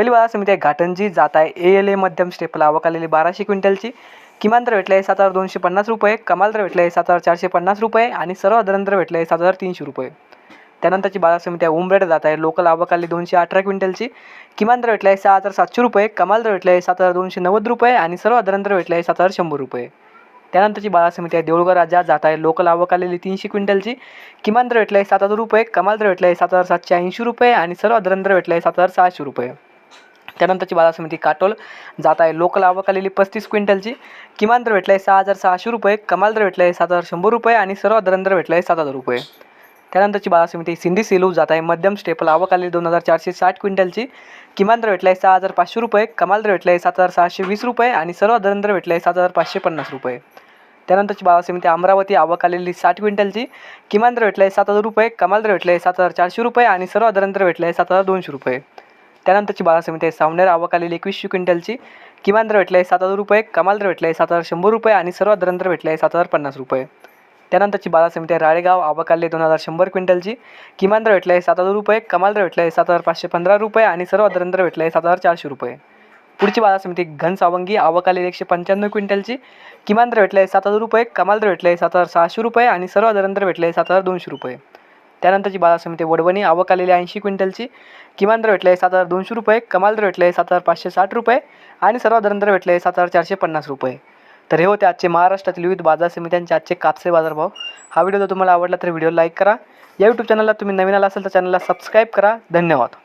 पहिली बाजार समिती आहे घाटंजी जात आहे ए एल ए मध्यम स्टेपला आवक आलेली बाराशे क्विंटलची. किमान दर भेटला आहे सात हजार दोनशे पन्नास रुपये. कमाल दर भेटला आहे सात हजार चारशे पन्नास रुपये आणि सर्वसाधारण दर भेटला आहे सात हजार तीनशे रुपये. त्यानंतरची बाजार समिती आहे उमरेड जात आहे लोकल आवक आली दोनशे अठरा क्विंटलची. किमान दर भेटला आहे सहा हजार सातशे रुपये. कमाल दर भेटला आहे सात हजार दोनशे नव्वद रुपये आणि सर्वसाधारण दर भेटला आहे सात हजार शंभर रुपये. त्यानंतरची बाजार समिती आहे देऊळगाव राज्यात जात आहे लोकल आवक आलेली तीनशे क्विंटलची. किमान दर भेटला आहे सात हजार रुपये. कमाल दर भेटला आहे सात हजार सातशे ऐंशी रुपये आणि सर्वसाधारण दर भेटला आहे सात हजार सहाशे रुपये. त्यानंतरची बाजार समिती काटोल. जात आहे लोकल आवक आलेली पस्तीस क्विंटलची. किमान दर भेटला आहे सहा हजार सहाशे रुपये कमाल दर भेटला आहे सात हजार शंभर रुपये आणि सर्व दर भेटला आहे सात हजार रुपये. त्यानंतरची बाजार समिती सिंधी सेलू जात आहे मध्यम स्टेपल आवक आलेली दोन हजार चारशे साठ क्विंटलची. किमान दर भेटला आहे सहा हजार पाचशे रुपये कमाल दर भेटला आहे सात हजार सहाशे वीस रुपये आणि सर्व दर भेटला आहे सात हजार पाचशे पन्नास रुपये. त्यानंतरची बाजार समिती अमरावती आवक आलेली साठ क्विंटलची. किमान दर भेटला आहे सात हजार रुपये कमाल दर भेटला आहे सात हजार चारशे रुपये आणि सर्व दर भेटला आहे सात हजार दोनशे रुपये. त्यानंतरची बाजार समिती आहे. सावनेर आवक आलेली एकवीसशे क्विंटलची. किमान दर भेटला आहे सात हजार रुपये कमाल दर भेटला आहे सात हजार शंभर रुपये आणि सर्वात दर भेटला आहे सात हजार पन्नास रुपये. त्यानंतरची बाजार समिती आहे राळेगाव आवक दोन हजार शंभर क्विंटलची. किमान दर भेटला आहे सात हजार रुपये कमाल दर भेटला आहे सात हजार पाचशे पंधरा रुपये आणि सर्वात दर भेटला आहे सात हजार चारशे रुपये. पुढची बाजार समिती घनसावंगी आवक आलेली एकशे पंच्याण्णव क्विंटलची. किमान दर भेटला आहे सात हजार रुपये कमाल दर भेटला आहे सात हजार सहाशे रुपये आणि सर्व दर भेटला आहे सात हजार दोनशे रुपये. त्यानंतरची बाजार समिती वडवणी आवक आलेली ऐंशी क्विंटलची. किमान दर भेटले आहे सात हजार दोनशे रुपये कमाल दर भेटले आहे सात हजार पाचशे साठ रुपये आणि सर्वात दर भेटले आहे सात हजार चारशे पन्नास रुपये. तर हे होते आजचे महाराष्ट्रातील विविध बाजार समित्यांचे आजचे कापसे बाजारभाव. हा व्हिडिओ जर तुम्हाला आवडला तर व्हिडिओ लाईक करा. या यूट्यूब चॅनलला तुम्ही नवीन आला असेल तर चॅनलला सबस्क्राईब करा. धन्यवाद.